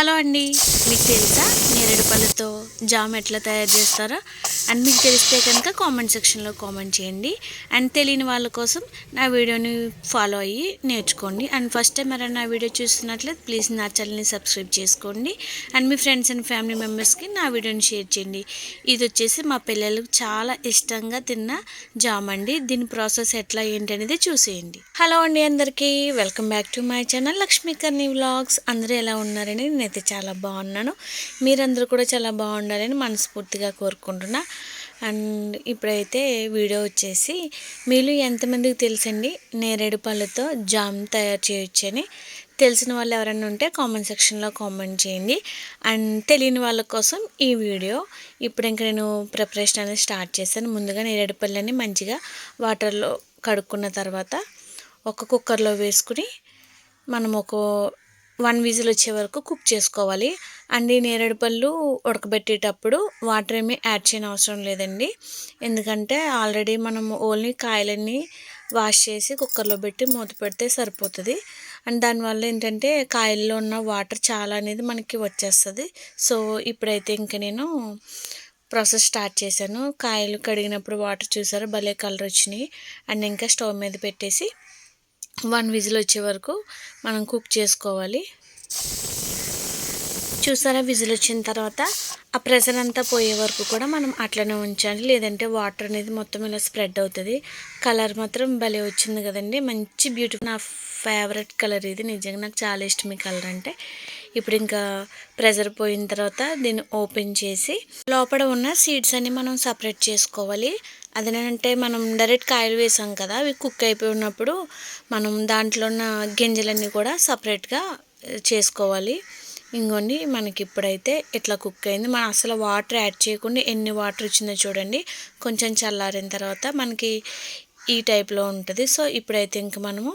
Hello అండి. మీకు తెలుసా? నేరేడు పళ్ళతో జామ్ ఎట్లా తయారు చేస్తారో? అండ్ మీకు తెలిస్తే కనుక కామెంట్ సెక్షన్లో కామెంట్ చేయండి. అండ్ తెలియని వాళ్ళ కోసం నా వీడియోని ఫాలో అయ్యి నేర్చుకోండి. అండ్ ఫస్ట్ టైం ఎవరైనా నా వీడియో చూస్తున్నట్లయితే ప్లీజ్ నా ఛానల్ని సబ్స్క్రైబ్ చేసుకోండి. అండ్ మీ ఫ్రెండ్స్ అండ్ ఫ్యామిలీ మెంబర్స్కి నా వీడియోని షేర్ చేయండి. ఇది వచ్చేసి మా పిల్లలకు చాలా ఇష్టంగా తిన్న జామ్ అండి. దీని ప్రాసెస్ ఎట్లా ఏంటి అనేది చూసేయండి. హలో అండి అందరికీ. Welcome back to my channel Lakshmikarni vlogs. అందరూ ఎలా ఉన్నారని నేను నేనైతే చాలా బాగున్నాను. మీరందరూ కూడా చాలా బాగుండాలని మనస్ఫూర్తిగా కోరుకుంటున్నా. అండ్ ఇప్పుడైతే వీడియో వచ్చేసి మీలో ఎంతమందికి తెలుసండి? నేరేడు పళ్ళతో జామ్ తయారు చేయొచ్చని తెలిసిన వాళ్ళు ఎవరైనా ఉంటే కామెంట్ సెక్షన్లో కామెంట్ చేయండి. అండ్ తెలియని వాళ్ళ కోసం ఈ వీడియో. ఇప్పుడు ఇంకా నేను ప్రిపరేషన్ అనేది స్టార్ట్ చేశాను. ముందుగా నేరేడు పళ్ళని మంచిగా వాటర్లో కడుక్కున్న తర్వాత ఒక కుక్కర్లో వేసుకుని మనం ఒక వన్ విజిల్ వచ్చే వరకు కుక్ చేసుకోవాలి. అండ్ ఈ నేరేడు పళ్ళు ఉడకబెట్టేటప్పుడు వాటర్ ఏమీ యాడ్ చేయని అవసరం లేదండి. ఎందుకంటే ఆల్రెడీ మనం ఓన్లీ కాయలన్నీ వాష్ చేసి కుక్కర్లో పెట్టి మూత పెడితే సరిపోతుంది. అండ్ దానివల్ల ఏంటంటే కాయల్లో ఉన్న వాటర్ చాలా అనేది మనకి వచ్చేస్తుంది. సో ఇప్పుడైతే ఇంక నేను ప్రాసెస్ స్టార్ట్ చేశాను. కాయలు కడిగినప్పుడు వాటర్ చూసారు? భలే కలర్ వచ్చినాయి. అండ్ ఇంకా స్టవ్ మీద పెట్టేసి వన్ విజిల్ వచ్చే వరకు మనం కుక్ చేసుకోవాలి. చూసారా? విజిల్ వచ్చిన తర్వాత ఆ ప్రెషర్ అంతా పోయే వరకు కూడా మనం అట్లనే ఉంచాలి. లేదంటే వాటర్ అనేది మొత్తం ఇలా స్ప్రెడ్ అవుతుంది. కలర్ మాత్రం భలే వచ్చింది కదండి. మంచి బ్యూటిఫుల్ నా ఫేవరెట్ కలర్ ఇది. నిజంగా నాకు చాలా ఇష్టం ఈ కలర్ అంటే. ఇప్పుడు ఇంకా ప్రెజర్ పోయిన తర్వాత దీన్ని ఓపెన్ చేసి లోపల ఉన్న సీడ్స్ అన్ని మనం సపరేట్ చేసుకోవాలి. అదేనంటే మనం డైరెక్ట్ కాయలు వేసాం కదా అవి కుక్ అయిపోయి ఉన్నప్పుడు మనం దాంట్లో ఉన్న గింజలన్నీ కూడా సపరేట్గా చేసుకోవాలి. ఇంకోండి మనకి ఇప్పుడైతే ఇట్లా కుక్ అయింది మనం అసలు వాటర్ యాడ్ చేయకుండా ఎన్ని వాటర్ ఇచ్చిందో చూడండి. కొంచెం చల్లారిన తర్వాత మనకి ఈ టైప్లో ఉంటుంది. సో ఇప్పుడైతే ఇంక మనము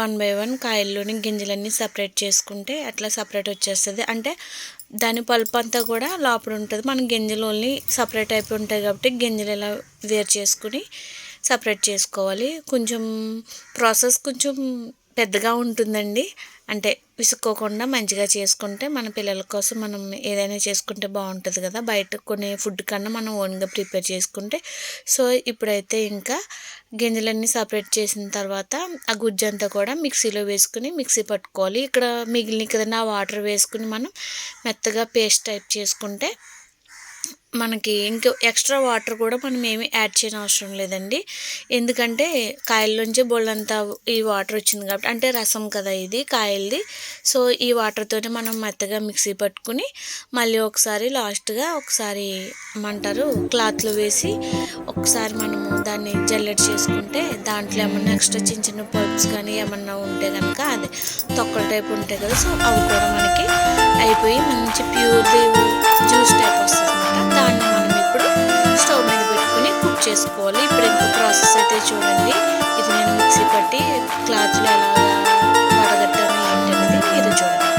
వన్ బై వన్ కాయల్లోని గింజలన్నీ సపరేట్ చేసుకుంటే అట్లా సపరేట్ వచ్చేస్తుంది. అంటే దాని పల్ప్ అంతా కూడా లోపల ఉంటుంది. మన గింజలు ఓన్లీ సపరేట్ అయిపోయి ఉంటాయి కాబట్టి గింజలు ఇలా వేరు చేసుకుని సపరేట్ చేసుకోవాలి. కొంచెం ప్రాసెస్ కొంచెం పెద్దగా ఉంటుందండి. అంటే విసుక్కోకుండా మంచిగా చేసుకుంటే మన పిల్లల కోసం మనం ఏదైనా చేసుకుంటే బాగుంటుంది కదా. బయట కొనే ఫుడ్ కన్నా మనం ఓన్గా ప్రిపేర్ చేసుకుంటే. సో ఇప్పుడైతే ఇంకా గింజలన్నీ సపరేట్ చేసిన తర్వాత ఆ గుజ్జంతా కూడా మిక్సీలో వేసుకుని మిక్సీ పట్టుకోవాలి. ఇక్కడ మిగిలిన కదన్నా వాటర్ వేసుకుని మనం మెత్తగా పేస్ట్ టైప్ చేసుకుంటే మనకి ఇంకా ఎక్స్ట్రా వాటర్ కూడా మనం ఏమి యాడ్ చేయని అవసరం లేదండి. ఎందుకంటే కాయల్లోంచి బొల్లంతా ఈ వాటర్ వచ్చింది కాబట్టి అంటే రసం కదా ఇది కాయలది. సో ఈ వాటర్తోనే మనం మెత్తగా మిక్సీ పట్టుకుని మళ్ళీ ఒకసారి లాస్ట్గా ఒకసారి ఏమంటారు క్లాత్లో వేసి ఒకసారి మనము దాన్ని జల్లెట్ చేసుకుంటే దాంట్లో ఏమన్నా ఎక్స్ట్రా చిన్న చిన్న పల్ప్స్ కానీ ఏమన్నా ఉంటే కనుక అదే తొక్కల టైప్ ఉంటాయి కదా సో అవి కూడా మనకి అయిపోయి మంచి ప్యూర్లీ జ్యూస్ టైప్ వస్తుంది. చేసుకోవాలి. ఇప్పుడు ఇంకో ప్రాసెస్ అయితే చూడండి. ఇది నేను మిక్సీ పట్టి క్లాత్లో ఎలా వడగట్టాను ఏంటనేది మీరు చూడండి.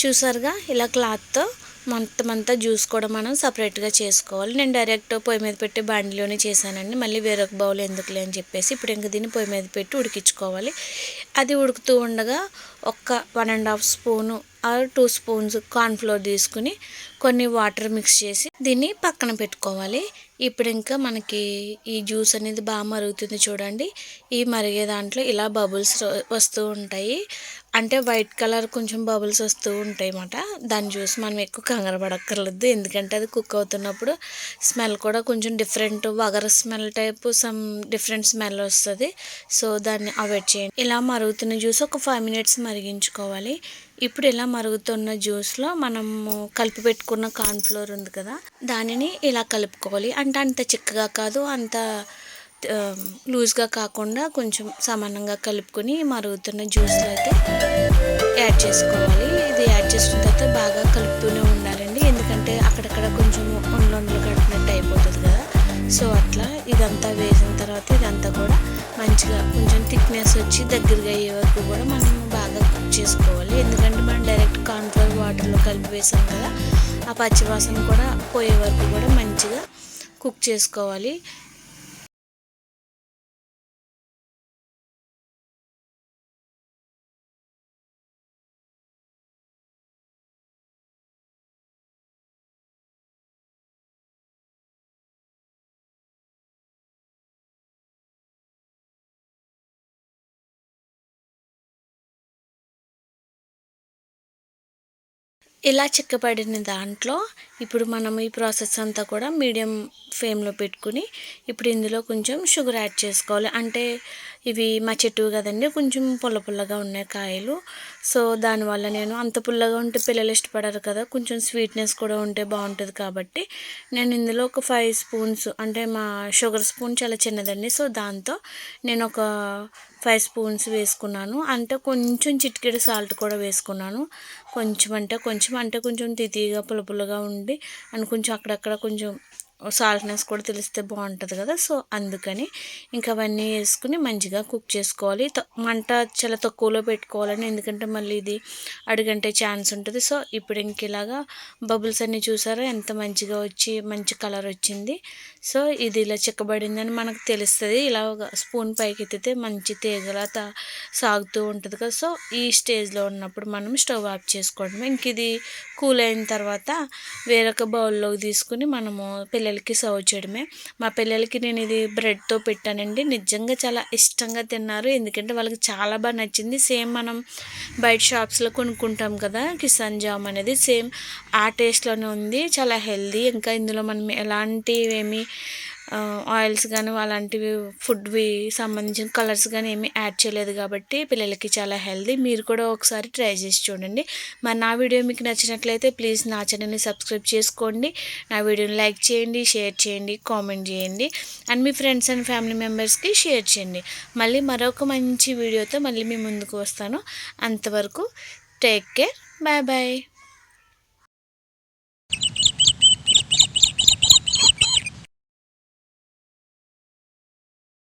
చూసారుగా? ఇలా క్లాత్తో మొత్తం అంతా జ్యూస్ కూడా మనం సపరేట్గా చేసుకోవాలి. నేను డైరెక్ట్ పొయ్యి మీద పెట్టి బండిలోనే చేశానండి. మళ్ళీ వేరొక బౌల్ ఎందుకులే అని చెప్పేసి ఇప్పుడు ఇంక దీన్ని పొయ్యి మీద పెట్టి ఉడికించుకోవాలి. అది ఉడుకుతూ ఉండగా ఒక్క one and half spoon or two spoons cornflour తీసుకుని కొన్ని వాటర్ మిక్స్ చేసి దీన్ని పక్కన పెట్టుకోవాలి. ఇప్పుడు ఇంకా మనకి ఈ జ్యూస్ అనేది బాగా మరుగుతుంది చూడండి. ఈ మరిగే దాంట్లో ఇలా బబుల్స్ వస్తూ ఉంటాయి. అంటే వైట్ కలర్ కొంచెం బబుల్స్ వస్తూ ఉంటాయి అన్నమాట దాన్ని చూసి మనం ఎక్కువ కంగారు పడక్కర్లేదు. ఎందుకంటే అది కుక్ అవుతున్నప్పుడు స్మెల్ కూడా కొంచెం different వగర smell type some different smell వస్తుంది. సో దాన్ని అవాయిడ్ చేయండి. ఇలా మరుగుతున్న జ్యూస్ ఒక ఫైవ్ మినిట్స్ మరిగించుకోవాలి. ఇప్పుడు ఇలా మరుగుతున్న జ్యూస్లో మనము కలిపి పెట్టుకున్న కార్న్ఫ్లోర్ ఉంది కదా దానిని ఇలా కలుపుకోవాలి. అంటే అంత చిక్కగా కాదు అంత లూజ్గా కాకుండా కొంచెం సమానంగా కలుపుకొని మరుగుతున్న జ్యూస్లో అయితే యాడ్ చేసుకోవాలి. ఇది యాడ్ చేసిన తర్వాత బాగా కలుపుతూనే ఉండాలండి. ఎందుకంటే అక్కడక్కడ కొంచెం ఒండ్లు కట్టినట్టు అయిపోతుంది కదా. సో అట్లా ఇదంతా వేసిన తర్వాత ఇదంతా కూడా మంచిగా కొంచెం థిక్నెస్ వచ్చి దగ్గరగా అయ్యే వరకు కూడా మనం బాగా కుక్ చేసుకోవాలి. ఎందుకంటే మనం డైరెక్ట్ కార్న్ఫ్లవర్ వాటర్లో కలిపి వేసాం కదా ఆ పచ్చివాసన కూడా పోయే వరకు కూడా మంచిగా కుక్ చేసుకోవాలి. ఇలా చిక్కబడిన దాంట్లో ఇప్పుడు మనం ఈ ప్రాసెస్ అంతా కూడా మీడియం ఫ్లేమ్లో పెట్టుకుని ఇప్పుడు ఇందులో కొంచెం షుగర్ యాడ్ చేసుకోవాలి. అంటే ఇవి మా చెట్టు కదండి కొంచెం పుల్ల పుల్లగా ఉన్నాయి కాయలు. సో దానివల్ల నేను అంత పుల్లగా ఉంటే పిల్లలు ఇష్టపడరు కదా కొంచెం స్వీట్నెస్ కూడా ఉంటే బాగుంటుంది కాబట్టి నేను ఇందులో ఒక ఫైవ్ స్పూన్స్ అంటే మా షుగర్ స్పూన్ చాలా చిన్నదండి సో దాంతో నేను ఒక ఫైవ్ స్పూన్స్ వేసుకున్నాను. అంటే కొంచెం చిటికెడు సాల్ట్ కూడా వేసుకున్నాను. కొంచెం అంటే కొంచెం అంటే కొంచెం తితిగా పులపులగా ఉండి అండ్ కొంచెం అక్కడక్కడ కొంచెం సాల్ట్నెస్ కూడా తెలిస్తే బాగుంటుంది కదా సో అందుకని ఇంకా అవన్నీ వేసుకుని మంచిగా కుక్ చేసుకోవాలి. మంట చాలా తక్కువలో పెట్టుకోవాలని ఎందుకంటే మళ్ళీ ఇది అడుగంటే ఛాన్స్ ఉంటుంది. సో ఇప్పుడు ఇంక ఇలాగా బబుల్స్ అన్నీ చూసారా ఎంత మంచిగా వచ్చి మంచి కలర్ వచ్చింది. సో ఇది ఇలా చిక్కబడిందని మనకు తెలుస్తుంది. ఇలా స్పూన్ పైకి ఎత్తితే మంచి తా సాగుతూ ఉంటుంది కదా. సో ఈ స్టేజ్లో ఉన్నప్పుడు మనం స్టవ్ ఆఫ్ చేసుకోవడం ఇంక ఇది కూల్ అయిన తర్వాత వేరొక బౌల్లోకి తీసుకుని మనము పిల్లలకి సర్వ్ చేయడమే. మా పిల్లలకి నేను ఇది బ్రెడ్తో పెట్టానండి. నిజంగా చాలా ఇష్టంగా తిన్నారు. ఎందుకంటే వాళ్ళకి చాలా బాగా నచ్చింది. సేమ్ మనం బయట షాప్స్లో కొనుక్కుంటాం కదా కిసాన్ జామ్ అనేది. సేమ్ ఆ టేస్ట్లోనే ఉంది. చాలా హెల్దీ ఇంకా ఇందులో మనం ఎలాంటివి ఏమి ఆయిల్స్ కానీ అలాంటివి ఫుడ్వి సంబంధించిన కలర్స్ కానీ ఏమీ యాడ్ చేయలేదు కాబట్టి పిల్లలకి చాలా హెల్దీ మీరు కూడా ఒకసారి ట్రై చేసి చూడండి. మరి నా వీడియో మీకు నచ్చినట్లయితే ప్లీజ్ నా ఛానల్ని సబ్స్క్రైబ్ చేసుకోండి. నా వీడియోని లైక్ చేయండి షేర్ చేయండి కామెంట్ చేయండి. అండ్ మీ ఫ్రెండ్స్ అండ్ ఫ్యామిలీ మెంబర్స్కి షేర్ చేయండి. మళ్ళీ మరొక మంచి వీడియోతో మళ్ళీ మీ ముందుకు వస్తాను. అంతవరకు టేక్ కేర్ బాయ్ బాయ్